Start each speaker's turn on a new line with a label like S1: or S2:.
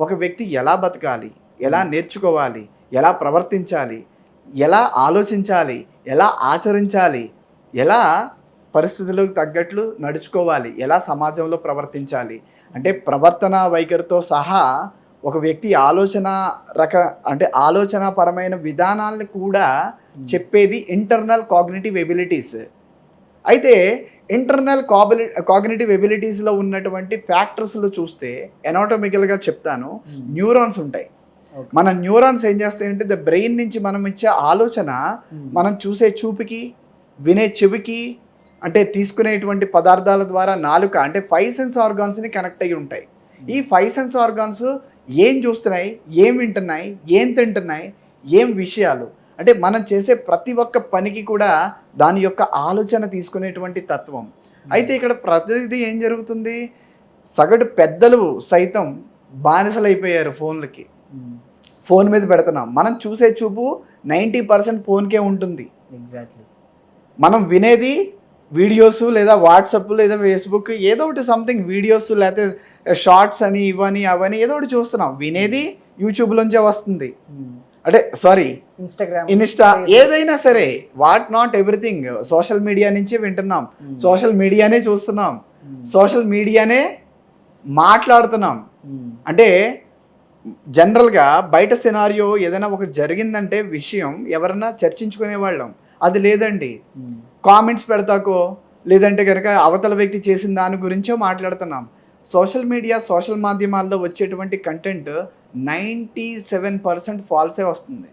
S1: ఒక వ్యక్తి ఎలా బతకాలి? ఎలా నేర్చుకోవాలి? ఎలా ప్రవర్తించాలి? ఎలా ఆలోచించాలి? ఎలా ఆచరించాలి? ఎలా పరిస్థితులకు తగ్గట్లు నడుచుకోవాలి? ఎలా సమాజంలో ప్రవర్తించాలి? అంటే ప్రవర్తన వైఖరితో సహా ఒక వ్యక్తి ఆలోచన రక అంటే ఆలోచన పరమైన విధానాలను కూడా చెప్పేది ఇంటర్నల్ కాగ్నిటివ్ ఎబిలిటీస్. అయితే ఇంటర్నల్ కాబిలి కాగ్నిటివ్ ఎబిలిటీస్లో ఉన్నటువంటి ఫ్యాక్టర్స్లో చూస్తే ఎనాటమికల్గా చెప్తాను న్యూరాన్స్ ఉంటాయి. మన న్యూరాన్స్ ఏం చేస్తాయంటే ద బ్రెయిన్ నుంచి మనం ఇచ్చే ఆలోచన మనం చూసే చూపుకి వినే చెవికి అంటే తీసుకునేటువంటి పదార్థాల ద్వారా నాలుక అంటే ఫైవ్ సెన్స్ ఆర్గాన్స్ని కనెక్ట్ అయ్యి ఉంటాయి. ఈ ఫైవ్ సెన్స్ ఆర్గాన్స్ ఏం చూస్తున్నాయి ఏం వింటున్నాయి ఏం తింటున్నాయి ఏం విషయాలు? అంటే మనం చేసే ప్రతి ఒక్క పనికి కూడా దాని యొక్క ఆలోచన తీసుకునేటువంటి తత్వం. అయితే ఇక్కడ ప్రతిదీ ఏం జరుగుతుంది? సగటు పెద్దలు సైతం బానిసలైపోయారు ఫోన్లకి. ఫోన్ మీద పెడుతున్నాం. మనం చూసే చూపు నైంటీ పర్సెంట్ ఫోన్కే ఉంటుంది.
S2: ఎగ్జాక్ట్లీ
S1: మనం వినేది వీడియోస్ లేదా వాట్సాప్ లేదా ఫేస్బుక్ ఏదో ఒకటి సంథింగ్ వీడియోస్ లేకపోతే షార్ట్స్ అని ఇవని అవని ఏదో ఒకటి చూస్తున్నాం. వినేది యూట్యూబ్లోంచే వస్తుంది. అంటే సారీ
S2: ఇన్స్టాగ్రామ్
S1: ఇన్స్టా ఏదైనా సరే what not everything social media నుంచి వింటున్నాం. సోషల్ మీడియానే చూస్తున్నాం. సోషల్ మీడియానే మాట్లాడుతున్నాం. అంటే జనరల్గా బయట సినారియో ఏదైనా ఒకటి జరిగిందంటే విషయం ఎవరన్నా చర్చించుకునే వాళ్ళం. అది లేదండి. కామెంట్స్ పెడతాకో లేదంటే కనుక అవతల వ్యక్తి చేసిన దాని గురించో మాట్లాడుతున్నాం. సోషల్ మీడియా సోషల్ మాధ్యమాల్లో వచ్చేటువంటి కంటెంట్ నైంటీ సెవెన్ పర్సెంట్ ఫాల్సే వస్తుంది.